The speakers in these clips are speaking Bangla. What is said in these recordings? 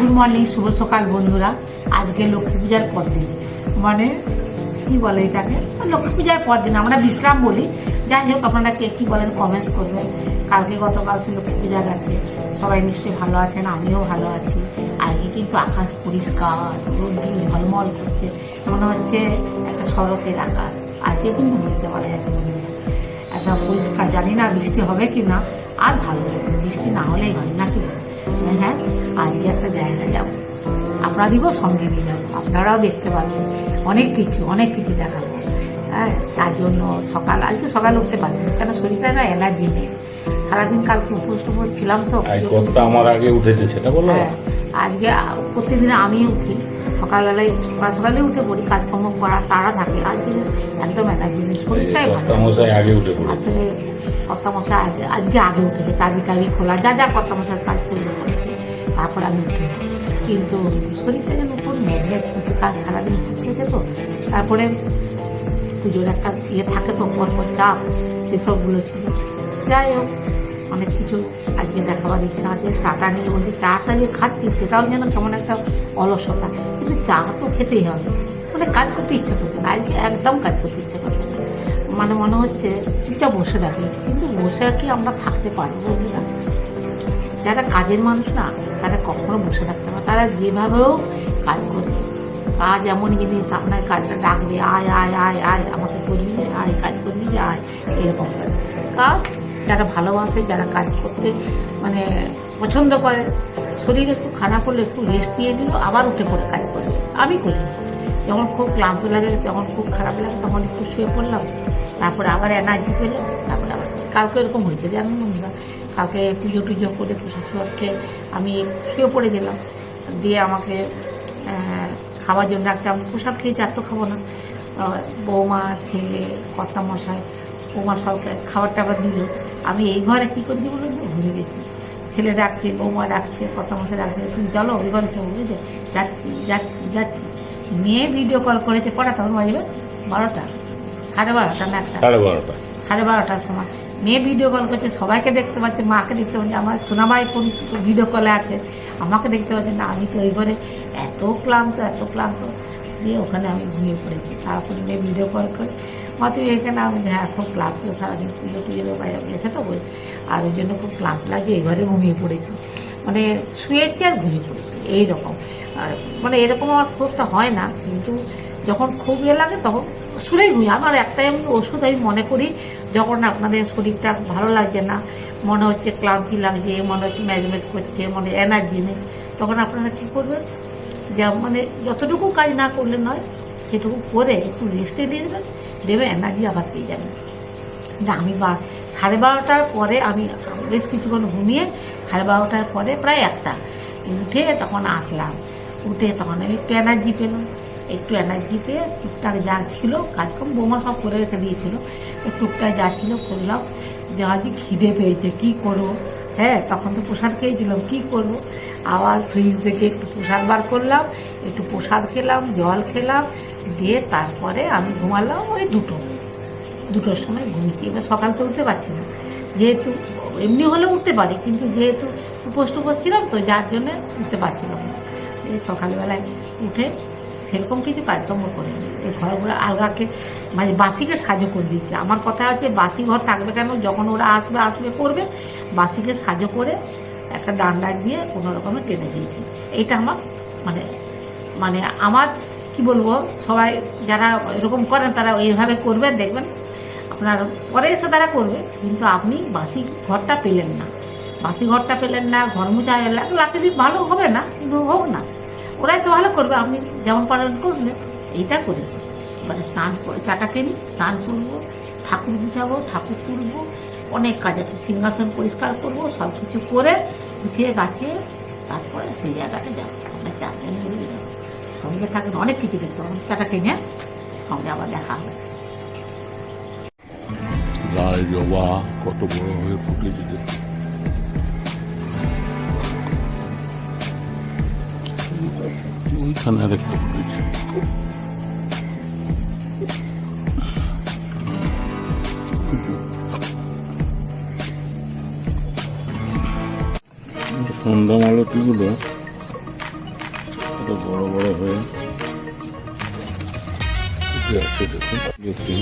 গুড মর্নিং, শুভ সকাল বন্ধুরা। আজকে লক্ষ্মী পূজার পর দিন। মানে কি বলে এটাকে? লক্ষ্মী পূজার পর দিন, আমরা বিশ্রাম বলি। যাই হোক, আপনারা কে কি বলেন কমেন্টস করবেন। কালকে গতকাল গতকালকে লক্ষ্মী পূজা গেছে। সবাই নিশ্চয়ই ভালো আছেন, আমিও ভালো আছি। আজকে কিন্তু আকাশ পরিষ্কার, রোদ্দুর ঝলমল করছে। মনে হচ্ছে একটা সড়কের আকাশ। আজকে কিন্তু বুঝতে পারা যাচ্ছে। একদম পরিষ্কার, জানি না বৃষ্টি হবে কি না আর ভালো লাগবে বৃষ্টি না হলেই ভালো নাকি বলেন? হ্যাঁ আজকে একটা জায়গায় যাব। আপনাদেরও সঙ্গে নিয়ে যাব। আপনারাও দেখতে পাবেন। অনেক কিছু অনেক কিছু দেখাবো। হ্যাঁ তার জন্য সকাল আজকে সকালে উঠতে পারবেন কেন শরীরটা না এনার্জি নেই। সারাদিন কালকে উপোস টুপোস ছিলাম তো। আমার আগে উঠেছে সেটা বলো। হ্যাঁ আজকে প্রতিদিন আমি উঠি। সকালবেলায় সকাল সকালে উঠে পড়ি কাজকর্ম করা তারা থাকে আজকে একদম এনার্জি নেই। শরীরটাই ভালো আসলে কর্তামশাই আজকে আজকে আগে উঠেছে, চাবি টাবি খোলা, যা যা কর্তামশাই কাজ সেগুলো করেছে তারপর আমি উঠেছি কিন্তু শরীরটা যেন কোন ম্যাগনেট করছে, কাজ সারাদিন করছে তো। তারপরে পুজোর একটা ইয়ে থাকে তো কর্ম চাপ সেসবগুলো ছিল। যাই হোক, অনেক কিছু আজকে দেখাবার ইচ্ছা আছে। চাটা নিয়ে বসে, চাটা যে খাচ্ছি, সেটাও যেন কেমন একটা অলসতা। কিন্তু চা তো খেতেই হবে। মানে কাজ করতে ইচ্ছা করছে না, আজকে একদম কাজ করতে ইচ্ছা করছে না মানে মনে হচ্ছে চুপচাপ বসে থাকি। কিন্তু বসে কি আমরা থাকতে পারি বুঝলি না? যারা কাজের মানুষ না, তারা কখনো বসে থাকতে পারে তারা যেভাবেও কাজ করবে। কাজ এমন জিনিস, আপনার কাজটা ডাকবে, আয় আয় আয় আয়, আমাকে করবি আয়, কাজ করবি আয়, এরকম কাজ যারা ভালোবাসে, যারা কাজ করতে মানে পছন্দ করে, শরীর একটু খারাপ হলে একটু রেস্ট নিয়ে দিল, আবার উঠে পড়ে কাজ করবে। আমি করি। যখন খুব ক্লান্ত লাগে, যখন খুব খারাপ লাগে, তখন একটু শুয়ে পড়লাম। তারপরে আবার এনার্জি পেলাম তারপরে আবার কালকে এরকম হয়েছে জানেন বন্ধুরা। কালকে পুজো টুজো করে প্রশাসনকে আমি শুয়ে পড়ে গেলাম। দিয়ে আমাকে খাওয়ার জন্য একটা আমি প্রসাদ খেয়েছি আর তো খাব না। বৌমা, ছেলে কর্তা মশাই বৌমা সবকে খাবার টাবার দিল। আমি এই ঘরে কী করছি বলুন ঘুরে গেছি। ছেলে ডাকছে, বৌমা ডাকছে কর্তা মশাই ডাকছে, তুমি চলো ওই ঘরে সে বুঝেছে যাচ্ছি যাচ্ছি যাচ্ছি। মেয়ে ভিডিও কল করেছে কটা তখন বাজবে বারোটা। সাড়ে বারোটা না একটা? সাড়ে বারোটা। সাড়ে বারোটার সময়। মেয়ে ভিডিও কল করছে সবাইকে দেখতে পাচ্ছে মাকে দেখতে পাচ্ছে আমার সোনামাই কোন ভিডিও কলে আছে। আমাকে দেখতে পাচ্ছে না আমি তো ওই ঘরে এত ক্লান্ত এত ক্লান্ত। দিয়ে ওখানে আমি ঘুমিয়ে পড়েছি। তারপরে মেয়ে ভিডিও কল করে মা তুই এখানে আমি হ্যাঁ খুব ক্লান্ত সারাদিন পুজো টুজো বাইরে গেছে তো বই আর ওই জন্য খুব ক্লান্ত লাগছে এই ঘরে ঘুমিয়ে পড়েছি। মানে শুয়েছি আর ঘুমিয়ে পড়েছি এইরকম। আর মানে এরকম আমার খুবটা হয় না, কিন্তু যখন খুব ইয়ে লাগে তখন শুনেই ঘুমি। আমার একটাই আমি ওষুধ আমি মনে করি, যখন আপনাদের শরীরটা ভালো লাগছে না, মনে হচ্ছে ক্লান্তি লাগছে, মনে হচ্ছে ম্যাজমেজ করছে, মনে এনার্জি নেই, তখন আপনারা কী করবেন? যা মানে যতটুকু কাজ না করলে নয়, সেটুকু করে একটু রেস্টে দিয়ে দেবেন দেবে এনার্জি আবার পেয়ে যাবেন। না, আমি বা সাড়ে বারোটার পরে আমি বেশ কিছুক্ষণ ঘুমিয়ে সাড়ে বারোটার পরে প্রায় একটা উঠে তখন আসলাম। উঠে তখন আমি একটু এনার্জি পেলাম। একটু এনার্জি পেয়ে টুকটাক যা ছিল, কাজকর্ম বৌমা সব করে রেখে দিয়েছিল। টুকটাক যা ছিল করলাম। যে আজকে খিদে পেয়েছে, কি করব? হ্যাঁ তখন তো প্রসাদ খেয়েছিলাম, কি করব? আবার ফ্রিজ থেকে একটু প্রসাদ বার করলাম, একটু প্রসাদ খেলাম, জল খেলাম, দিয়ে তারপরে আমি ঘুমালাম ওই দুটো। দুটোর সময় ঘুমিয়েছি। এবার সকাল তো উঠতে পারছি না। যেহেতু, এমনি হলে উঠতে পারি, কিন্তু যেহেতু উপোস টুপোস ছিলাম তো যার জন্যে উঠতে পারছিলাম না। এই সকালবেলায় উঠে সেরকম কিছু কাজকর্ম করিনি। এই ঘরগুলো আলগাকে মানে বাসিকে সাজো করে দিচ্ছে। আমার কথা হচ্ছে বাসি ঘর থাকবে কেন? যখন ওরা আসবে আসবে, করবে, বাসিকে সাজো করে একটা ডান্ডা দিয়ে কোনো রকমে টেনে দিয়েছি। এইটা আমার মানে মানে আমার, কি বলব, সবাই যারা এরকম করেন, তারা এইভাবে করবেন, দেখবেন। আপনার, পরে এসে তারা করবে, কিন্তু আপনি বাসি ঘরটা পেলেন না। বাসি ঘরটা পেলেন না, ঘর মুছা হয়ে গেল রাতে দিন ভালো হবে না, কিন্তু হোক না। ওরাই সে ভালো করবে, আপনি যেমন পালন করলে। এইটা করেছি। এবারে স্নান চাটা খেয়ে স্নান করব, ঠাকুর গুছাবো ঠাকুর তুলবো, অনেক কাজ আছে। সিংহাসন পরিষ্কার করব, সব কিছু করে গুছিয়ে গাছিয়ে তারপরে সেই জায়গাটা যাব। আপনার চা খেয়ে চলে যাব। সঙ্গে থাকেন, অনেক কিছু দেখতে পাবেন চাটা নিয়ে সঙ্গে আবার দেখা হবে। জবা কত বড় হয়ে ফুটেছে দেখুন। ওইখানে আরেকটা ফুটেছে সন্ধ্যা মালতিগুলো বড় বড় হয়ে আছে দেখুন। দেখুন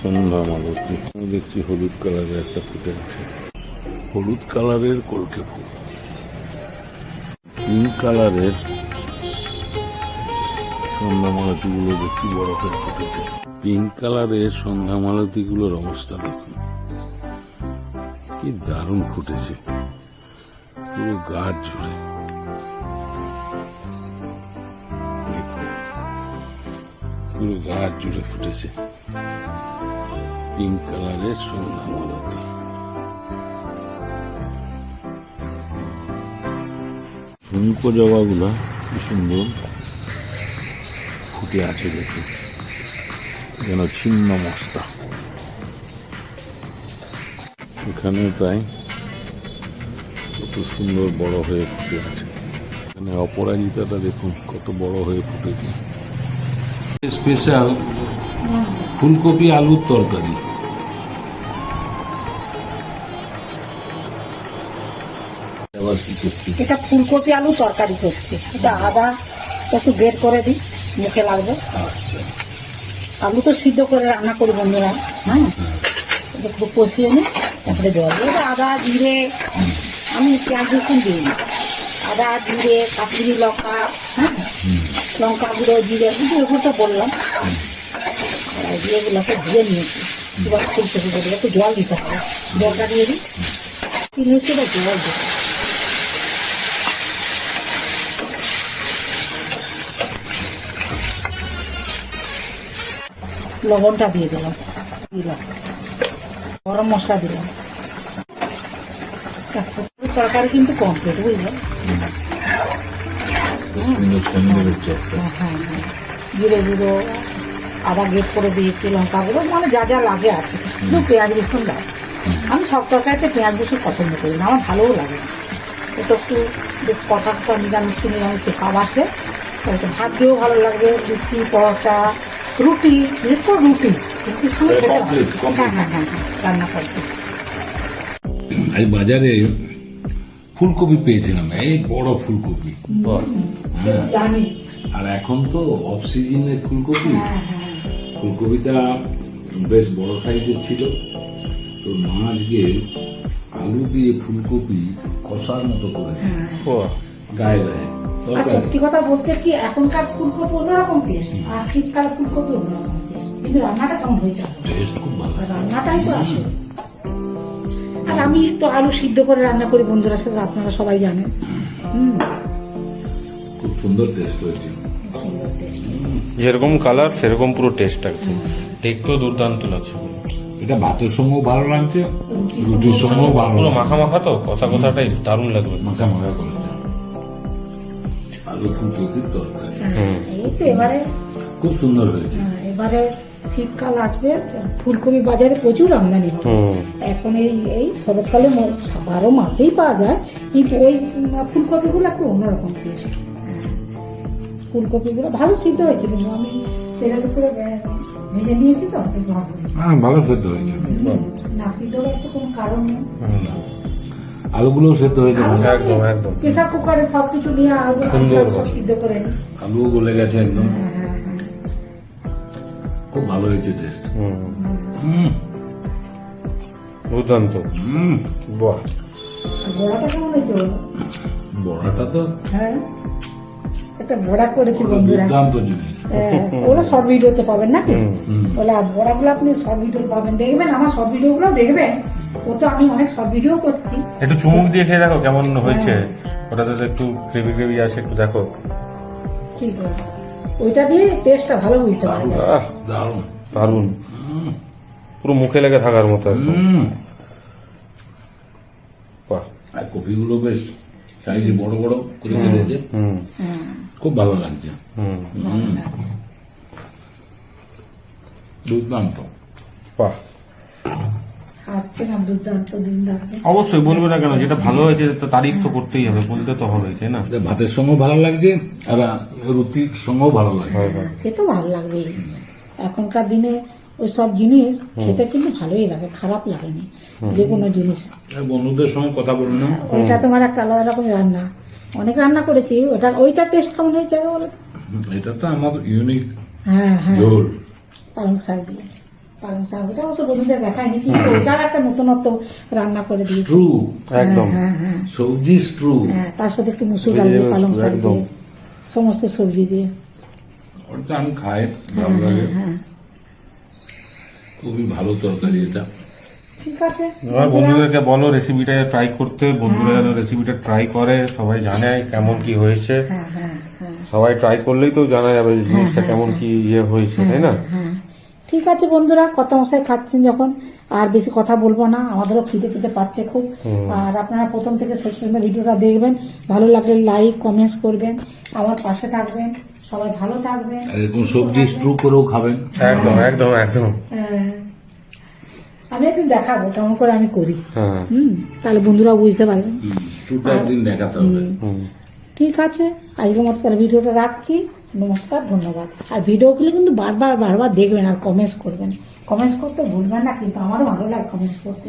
সন্ধ্যা মালতী দেখছি হলুদ কালারের একটা ফুটে আছে। হলুদ কালারের কলকে ফুল। পিঙ্ক কালারের সন্ধ্যা মালতীগুলো দেখছি বড় হয়ে ফুটেছে পিঙ্ক কালারের সন্ধ্যা মালতীগুলোর অবস্থা দেখুন। কি দারুণ ফুটেছে। পুরো গাছ জুড়ে। পুরো গাছ জুড়ে ফুটেছে। পিঙ্ক কালারের সন্ধ্যা মালতী। ফুলকো জবাগুলা কি সুন্দর। ফুটে আছে দেখুন যেন ছিন্ন মস্তা। এখানে তাই কত সুন্দর বড় হয়ে ফুটে আছে। এখানে অপরাজিতাটা দেখুন, কত বড় হয়ে ফুটেছে। স্পেশাল ফুলকপি আলুর তরকারি। করছি। এটা ফুলকপি আলু তরকারি করছি। এটা আদা একটু বের করে দিই মুখে লাগবে। আচ্ছা। আলু তো সিদ্ধ করে রান্না করি বন্ধুরা হ্যাঁ? এটা একটু কষিয়ে নিই তারপরে জল এটা আদা জিরে আমি পেঁয়াজ রসুন দিই না। আদা জিরে কাশ্মীরি লঙ্কা হ্যাঁ? লঙ্কা গুঁড়ো জিরে কিন্তু এগুলো তো বললাম। জিরেগুলোকে ধুয়ে নিয়েছি। এবার ফুলকপি গুলো একটু জল দিতে হবে। জলটা দিয়ে দিই। চিনি হচ্ছে জল দিই লবণটা দিয়ে দিলাম। দিলাম। গরম মশলা দিলাম। তরকারি কিন্তু কমপ্লিট বুঝলেন হ্যাঁ হ্যাঁ হ্যাঁ। জিরে গুঁড়ো, আদা গেট করে দিয়েছি, লঙ্কা গুঁড়ো মানে যা যা লাগে আর কি। শুধু পেঁয়াজ রসুন লাগে আমি সব তরকারিতে পেঁয়াজ রসুন পছন্দ করি না, আমার ভালোও লাগে এটা একটু বেশ কষা কষা নিরামিষ নিরামিষ খাওয়া আসবে ভাত দিয়েও ভালো লাগবে, লুচি, পরোটা রুটি বিশেষ করে রুটি। রুটির সঙ্গে খেতে. হ্যাঁ হ্যাঁ হ্যাঁ রান্না করতে। আজ বাজারে ফুলকপি পেয়েছিলাম এই বড় ফুলকপি। আর এখন তো অফ সিজনে ফুলকপি ফুলকপিটা বেশ বড় সাইজের ছিল। তো মা আজকে আলু দিয়ে ফুলকপি কষার মতো করেছে। গায়ে গায়ে আর সত্যি কথা বলতে কি এখনকার ফুলকপি অন্যরকম টেস্ট আর শীতকাল ফুলকপি অন্যরকম টেস্ট কিন্তু রান্নাটা কেমন হয়েছে? টেস্ট খুব ভালো। রান্নাটাই তো আসে আর আমি তো আলু সিদ্ধ করে রান্না করি বন্ধুরা সাথে আপনারা সবাই জানেন। খুব সুন্দর টেস্ট হয়েছে। যেরকম কালার সেরকম পুরো টেস্ট একদম। দেখতেও দুর্দান্ত লাগছে। এটা ভাতের সঙ্গেও ভালো লাগছে রুটির সঙ্গেও ভালো মাখা মাখা তো কষা কষাটাই দারুণ লাগবে। মাখা মাখা করেছে আলু ফুলকপির তরকারি। হ্যাঁ, এই তো এবারে খুব সুন্দর হয়েছে। হ্যাঁ, এবারে শীতকাল আসবে ফুলকপি বাজারে প্রচুর আমদানি হবে। এখন এই এই শরৎকালে বারো মাসেই পাওয়া যায় কিন্তু ওই উম, ফুলকপিগুলো একটু অন্যরকম টেস্ট ফুলকপিগুলো ভালো সিদ্ধ হয়েছে কিন্তু আমি তেলের উপরে ভেজে নিয়েছি তো। হ্যাঁ ভালো সেদ্ধ হয়েছে। না সিদ্ধ হওয়ার তো কোনো কারণ নেই। আলুগুলোও সেদ্ধ হয়েছে একদম একদম। প্রেসার কুকারে সব কিছু নিয়ে আলু সুন্দর আলু সব হয়। সিদ্ধ করে। আলুও গলে গেছে একদম। হ্যাঁ হ্যাঁ হ্যাঁ। খুব ভালো হয়েছে টেস্ট হুম। হুম। দুর্দান্ত। হুম। বাহ। বড়াটা কেমন হয়েছে বড়াটা তো হ্যাঁ। একটা বড়া করেছি বন্ধুরা। হ্যাঁ, ওগুলো শর্ট ভিডিওতে পাবেন নাকি। বলে বড়াগুলো আপনি শর্ট ভিডিওতে পাবেন। দেখবেন আমার শর্ট ভিডিওগুলো দেখবেন ও তো আমি অনেক শর্ট ভিডিও করছি। একটু চুমুক দিয়ে খেয়ে দেখো কেমন হয়েছে। ওটাতে তো একটু গ্রেভি গ্রেভি আছে একটু দেখো। ঠিক আছে। ওইটা দিয়ে টেস্টটা ভালো বুঝতে পারা দারুণ। দারুণ। পুরো মুখে লেগে থাকার মতো একদম। হুম। বাহ। আর কপিগুলো বেশ সাইজে বড় বড় করে হুম হ্যাঁ, খুব ভালো লাগছে। দুর্দান্ত বাহ। দিন অবশ্যই বলবে না কেন? যেটা ভালো হয়েছে তো তারিফ তো করতেই হবে বলতে তো হবে তাই না? ভাতের সঙ্গেও ভালো লাগছে আর রুটির সঙ্গেও ভালো লাগছে। হয় হয়। সে তো ভালো লাগবে। এখনকার দিনে ওই সব জিনিস খেতে কিন্তু ভালোই লাগে খারাপ লাগেনি যে কোনো জিনিস। বন্ধুদের সঙ্গে কথা বলে নাও। ওইটা তোমার একটা আলাদা রকম রান্না। অনেক রান্না করেছি ওটা ওইটা টেস্ট কেমন হয়েছে আগে বলো তো? এটা তো আমার ইউনিক হ্যাঁ হ্যাঁ। পালং শাক দিয়ে। ওটা অবশ্য বন্ধুদের দেখায়নি কিন্তু ওটার একটা নতুনত্ব রান্না করে দিয়েছি। ট্রু একদম। হ্যাঁ হ্যাঁ সবজি ট্রু হ্যাঁ তার সাথে একটু মুসুর ডাল দিয়ে পালং শাক। দিয়ে সমস্ত সবজি দিয়ে। ওটা আমি খাই ভালো লাগে। হ্যাঁ। খুবই ভালো তরকারি এটা। ঠিক আছে। বন্ধুদেরকে বলো রেসিপিটা ট্রাই করতে। বন্ধুরা যেন রেসিপিটা ট্রাই করে সবাই জানে কেমন কি হয়েছে। হ্যাঁ হ্যাঁ হ্যাঁ। সবাই ট্রাই করলেই তো জানা যাবে জিনিসটা কেমন কি ইয়ে হয়েছে তাই না? হ্যাঁ। ঠিক আছে বন্ধুরা কথা মশাই খাচ্ছেন যখন আর বেশি কথা বলব না আমাদেরও খিদে খেতে পাচ্ছে খুব। আর আপনারা প্রথম থেকে শেষ পর্যন্ত ভিডিওটা দেখবেন ভালো লাগলে লাইক কমেন্টস করবেন আমার পাশে থাকবেন সবাই ভালো থাকবেন। এরকম সবজি স্ট্রু করেও খাবেন। একদম একদম একদম। হ্যাঁ। আমি একদিন দেখাবো কেমন করে আমি করি। হ্যাঁ। হুম তাহলে বন্ধুরা বুঝতে পারবেন। ঠিক আছে আজকের মতো তাহলে ভিডিওটা রাখছি। নমস্কার, ধন্যবাদ। আর ভিডিওগুলো কিন্তু বারবার বারবার দেখবেন আর কমেন্টস করবেন। কমেন্টস করতে ভুলবেন না, কিন্তু আমারও ভালো লাগে কমেন্টস করতে।